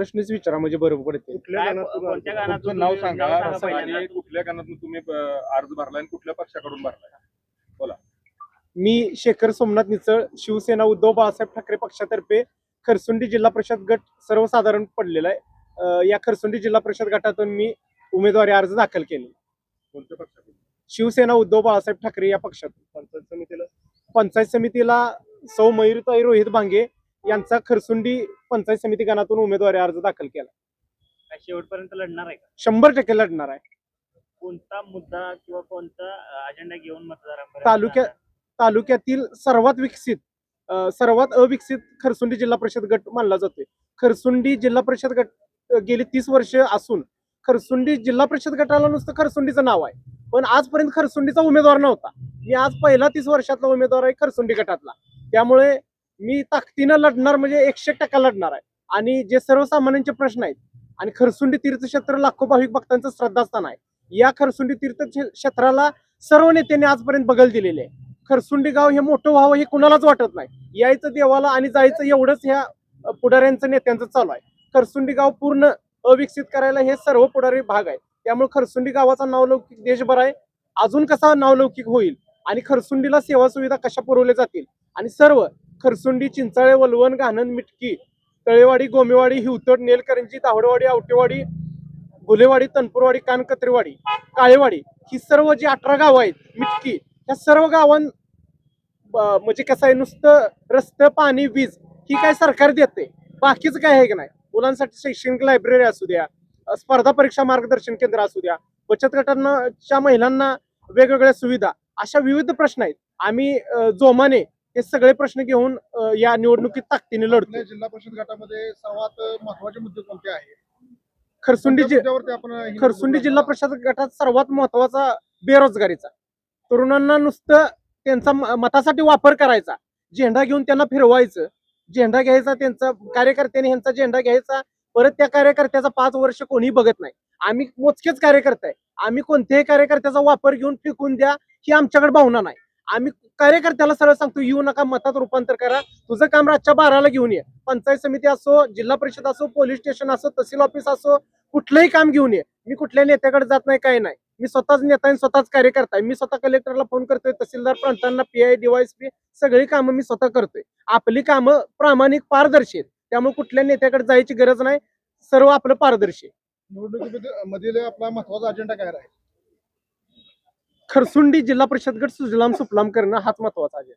प्रश्नच विचारा म्हणजे बरोबर पडते कुठल्या काय- गाण्यातून कोणत्या आलं? गाण्यातून तुमचं नाव तुम्ही- सांगा. नाव सांगा पहिल्यांदा. आणि कुठल्या गाण्यातून तुम्ही अं, अर्ज भरलाय आणि कुठल्या पक्षाकडून भरलाय? मी शेखर सोमनाथ निचळ शिवसेना उद्धव बाळासाहेब ठाकरे पक्षातर्फे खरसुंडी जिल्हा परिषद गट सर्वसाधारण पडलेला आहे. अं, या खरसुंडी जिल्हा परिषद गटातून मी उमेदवारी अर्ज दाखल केले. कोणत्या पक्षाकडून? शिवसेना उद्धव बाळासाहेब ठाकरे या पक्षातून. पंचायत समितीला? पंचायत समितीला सौ मयुरताई रोहित भांगे यांचा खरसुंडी पंचायत समिती गणातून उमेदवारी अर्ज दाखल केला. काय शेवटपर्यंत लढणार आहे का? शंभर टक्के लढणार आहे. कोणता मुद्दा किंवा कोणता अजेंडा घेऊन मतदारांपर्यंत तालुक्या- जाणार? तालुक्यातील सर्वात विकसित अ, सर्वात अविकसित खरसुंडी जिल्हा परिषद गट मानला जातोय. खरसुंडी जिल्हा परिषद गट अ, गेली तीस वर्ष असून खरसुंडी जिल्हा परिषद गटाला नुसतं खरसुंडीचं नाव आहे. पण आजपर्यंत खरसुंडीचा उमेदवार नव्हता. मी आज पहिला तीस वर्षातला उमेदवार आहे खरसुंडी गटातला. त्यामुळे मी ताकदीनं लढणार म्हणजे एकशे टक्का लढणार आहे. आणि जे सर्वसामान्यांचे प्रश्न आहेत आणि खरसुंडी तीर्थक्षेत्र लाखो भाविक भक्तांचं श्रद्धास्थान आहे. या खरसुंडी तीर्थक्षेत्राला सर्व नेत्यांनी आजपर्यंत बगल दिलेले आहे. खरसुंडी गाव हे मोठं व्हावं हे कुणालाच वाटत नाही. यायचं देवाला आणि जायचं एवढंच ह्या पुढाऱ्यांचं नेत्यांचं चालू आहे. खरसुंडी गाव पूर्ण अविकसित करायला हे सर्व पुढारी भाग आहे त्यामुळे खरसुंडी गावाचा नावलौकिक देशभर आहे. अजून कसा नावलौकिक होईल? आणि खरसुंडीला सेवा सुविधा कशा पुरवल्या जातील? आणि सर्व खरसुंडी चिंचाळे वलवण घाणन मिटकी तळेवाडी गोमेवाडी हिवतड नेलकरंजी दावडवाडी आवटेवाडी गुलेवाडी तनपूरवाडी कानकत्रीवाडी काळेवाडी ही सर्व जी अठरा गावं आहेत मिटकी या सर्व गावां म्हणजे कसं आहे नुसतं रस्ते पाणी वीज ही काय सरकार देते? बाकीचं काय आहे की नाही? मुलांसाठी शैक्षणिक लायब्ररी असू द्या स्पर्धा परीक्षा मार्गदर्शन केंद्र असू द्या बचत गटांना महिलांना वेगवेगळ्या सुविधा अशा विविध प्रश्न आहेत. आम्ही जोमाने हे सगळे प्रश्न घेऊन या निवडणुकीत ताकदीने लढतो. जिल्हा परिषद गटामध्ये सर्वात महत्त्वाचे मुद्दे कोणते आहेत? खरसुंडी खरसुंडी जिल्हा? परिषद गटात सर्वात महत्त्वाचा बेरोजगारीचा. तरुणांना नुसतं त्यांचा मतासाठी वापर करायचा. झेंडा घेऊन त्यांना फिरवायचं. झेंडा घ्यायचा त्यांचा कार्यकर्त्यांनी ह्यांचा झेंडा घ्यायचा. परत त्या कार्यकर्त्याचा पाच वर्ष कोणी बघत नाही. आम्ही मोजकेच कार्यकर्ते आहे. आम्ही कोणत्याही कार्यकर्त्याचा वापर घेऊन फेकून द्या ही आमच्याकडे भावना नाही. आम्ही कार्यकर्त्याला सरळ सांगतो येऊ नका मतात रूपांतर करा. तुझं काम रातच्या बाराला घेऊन ये. पंचायत समिती असो जिल्हा परिषद असो पोलीस स्टेशन असो तहसील ऑफिस असो कुठलंही काम घेऊन ये. मी कुठल्या नेत्याकडे जात नाही काय नाही. मी स्वतःच नेता आणि स्वतःच कार्यकर्ता. मी स्वतः कलेक्टरला फोन करतोय तहसीलदार प्रांतांना पीआय डीवायसपी सगळी कामं मी स्वतः करतोय. आपली कामं प्रामाणिक पारदर्शी त्यामुळे कुठल्या नेत्याकडे जायची गरज नाही. सर्व आपलं पारदर्शी निवडणुकीमध्ये मधील आपला महत्त्वाचा अजेंडा काय राहील? खरसुंडी जिल्हा परिषद गट सुजलाम सुफलाम करणं हाच महत्त्वाचा आहे